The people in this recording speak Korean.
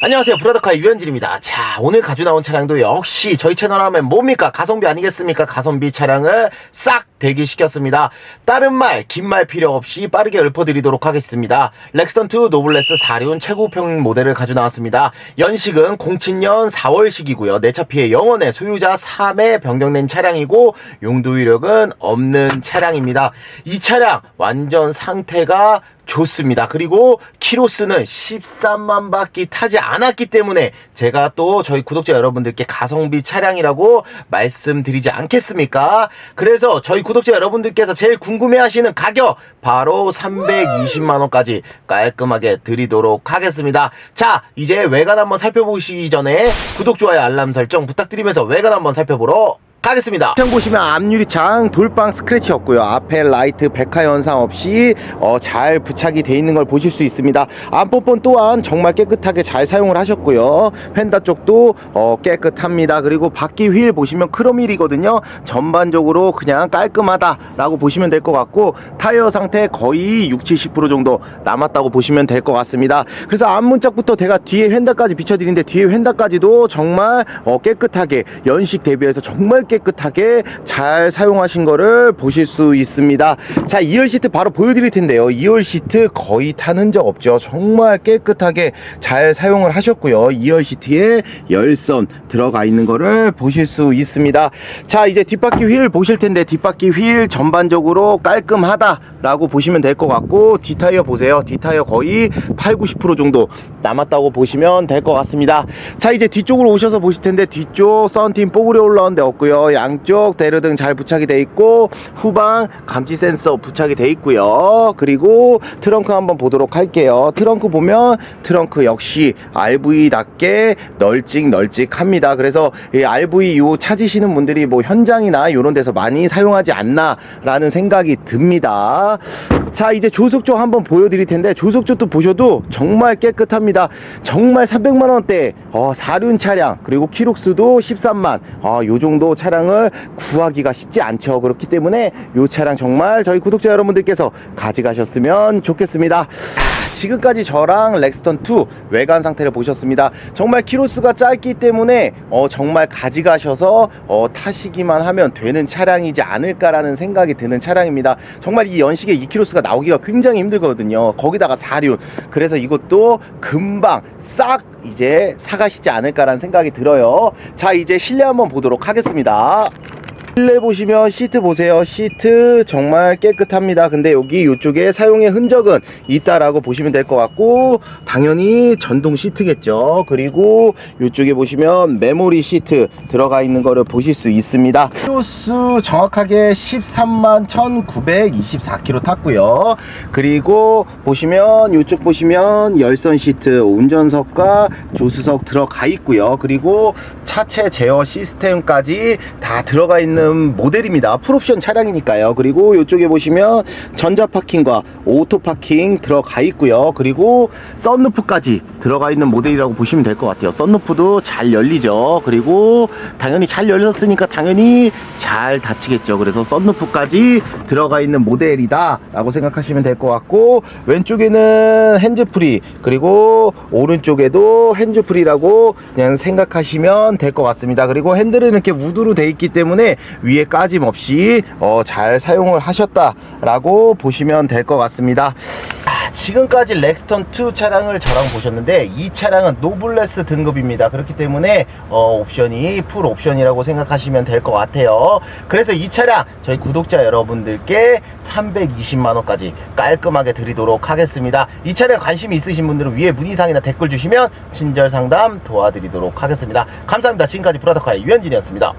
안녕하세요. 브라더카의 유현진입니다. 자 오늘 가져 나온 차량도 역시 저희 채널 하면 뭡니까? 가성비 아니겠습니까? 가성비 차량을 싹 대기시켰습니다. 다른 말 긴 말 필요 없이 빠르게 읊어드리도록 하겠습니다. 렉스턴2 노블레스 4륜 최고평 모델을 가져 나왔습니다. 연식은 07년 4월식이고요. 내차 피해 영원의 소유자 3에 변경된 차량이고 용도 이력은 없는 차량입니다. 이 차량 완전 상태가 좋습니다. 그리고 키로수는 13만 바퀴 타지 않았기 때문에 제가 또 저희 구독자 여러분들께 가성비 차량이라고 말씀드리지 않겠습니까? 그래서 저희 구독자 여러분들께서 제일 궁금해 하시는 가격 바로 320만 원까지 깔끔하게 드리도록 하겠습니다. 자, 이제 외관 한번 살펴보시기 전에 구독, 좋아요, 알람 설정 부탁드리면서 외관 한번 살펴보러 가겠습니다. 창 보시면 앞유리창 돌방 스크래치 없고요. 앞에 라이트 백화 현상 없이 어, 잘 부착이 돼 있는 걸 보실 수 있습니다. 안포폰 또한 정말 깨끗하게 잘 사용을 하셨고요. 펜다 쪽도 어, 깨끗합니다. 그리고 바퀴 휠 보시면 크롬휠이거든요. 전반적으로 그냥 깔끔하다 라고 보시면 될 것 같고 타이어 상태 거의 6, 70% 정도 남았다고 보시면 될 것 같습니다. 그래서 앞문짝부터 제가 뒤에 휀다까지 비춰드리는데 뒤에 휀다까지도 정말 어, 깨끗하게 연식 대비해서 정말 깨끗하게 잘 사용하신 거를 보실 수 있습니다. 자, 2열 시트 바로 보여드릴 텐데요. 2열 시트 거의 탄 흔적 없죠. 정말 깨끗하게 잘 사용을 하셨고요. 2열 시트에 열선 들어가 있는 거를 보실 수 있습니다. 자, 이제 뒷바퀴 휠 보실 텐데 뒷바퀴 휠 전반적으로 깔끔하다 라고 보시면 될 것 같고 뒷타이어 보세요. 뒷타이어 거의 8, 90% 정도 남았다고 보시면 될 것 같습니다. 자, 이제 뒤쪽으로 오셔서 보실 텐데 뒤쪽 썬팅 뽀글이 올라온 데 없고요. 양쪽 대르등 잘 부착이 돼 있고 후방 감지 센서 부착이 돼 있고요. 그리고 트렁크 한번 보도록 할게요. 트렁크 보면 트렁크 역시 RV답게 널찍널찍합니다. 그래서 이 RV 요 찾으시는 분들이 뭐 현장이나 이런 데서 많이 사용하지 않나라는 생각이 듭니다. 자 이제 조석조 한번 보여드릴 텐데 조석조도 보셔도 정말 깨끗합니다. 정말 300만 원대 어, 4륜 차량 그리고 키록수도 13만 어, 요 정도 차량 을 구하기가 쉽지 않죠. 그렇기 때문에 요 차량 정말 저희 구독자 여러분들께서 가져가셨으면 좋겠습니다. 아, 지금까지 저랑 렉스턴2 외관 상태를 보셨습니다. 정말 키로수가 짧기 때문에 어, 정말 가져가셔서 어, 타시기만 하면 되는 차량이지 않을까라는 생각이 드는 차량입니다. 정말 이 연식에 2키로수가 나오기가 굉장히 힘들거든요. 거기다가 4륜. 그래서 이것도 금방 싹 이제 사가시지 않을까라는 생각이 들어요. 자, 이제 실내 한번 보도록 하겠습니다. 실내 보시면 시트 보세요. 시트 정말 깨끗합니다. 근데 여기 이쪽에 사용의 흔적은 있다라고 보시면 될 것 같고 당연히 전동 시트겠죠. 그리고 이쪽에 보시면 메모리 시트 들어가 있는 거를 보실 수 있습니다. 키로수 정확하게 13만 1924km 탔고요. 그리고 보시면 이쪽 보시면 열선 시트 운전석과 조수석 들어가 있고요. 그리고 차체 제어 시스템까지 다 들어가 있는 모델입니다. 풀옵션 차량이니까요. 그리고 이쪽에 보시면 전자 파킹과 오토 파킹 들어가 있고요. 그리고 썬루프까지 들어가 있는 모델이라고 보시면 될 것 같아요. 썬루프도 잘 열리죠. 그리고 당연히 잘 열렸으니까 당연히 잘 닫히겠죠. 그래서 썬루프까지 들어가 있는 모델이다 라고 생각하시면 될 것 같고 왼쪽에는 핸즈프리 그리고 오른쪽에도 핸즈프리라고 그냥 생각하시면 될 것 같습니다. 그리고 핸들은 이렇게 우드로 돼 있기 때문에 위에 까짐 없이 어, 잘 사용을 하셨다라고 보시면 될 것 같습니다. 아, 지금까지 렉스턴 2 차량을 저랑 보셨는데 이 차량은 노블레스 등급입니다. 그렇기 때문에 어, 옵션이 풀 옵션이라고 생각하시면 될 것 같아요. 그래서 이 차량 저희 구독자 여러분들께 320만원까지 깔끔하게 드리도록 하겠습니다. 이 차량 관심 있으신 분들은 위에 문의사항이나 댓글 주시면 친절 상담 도와드리도록 하겠습니다. 감사합니다. 지금까지 브라더카의 유현진이었습니다.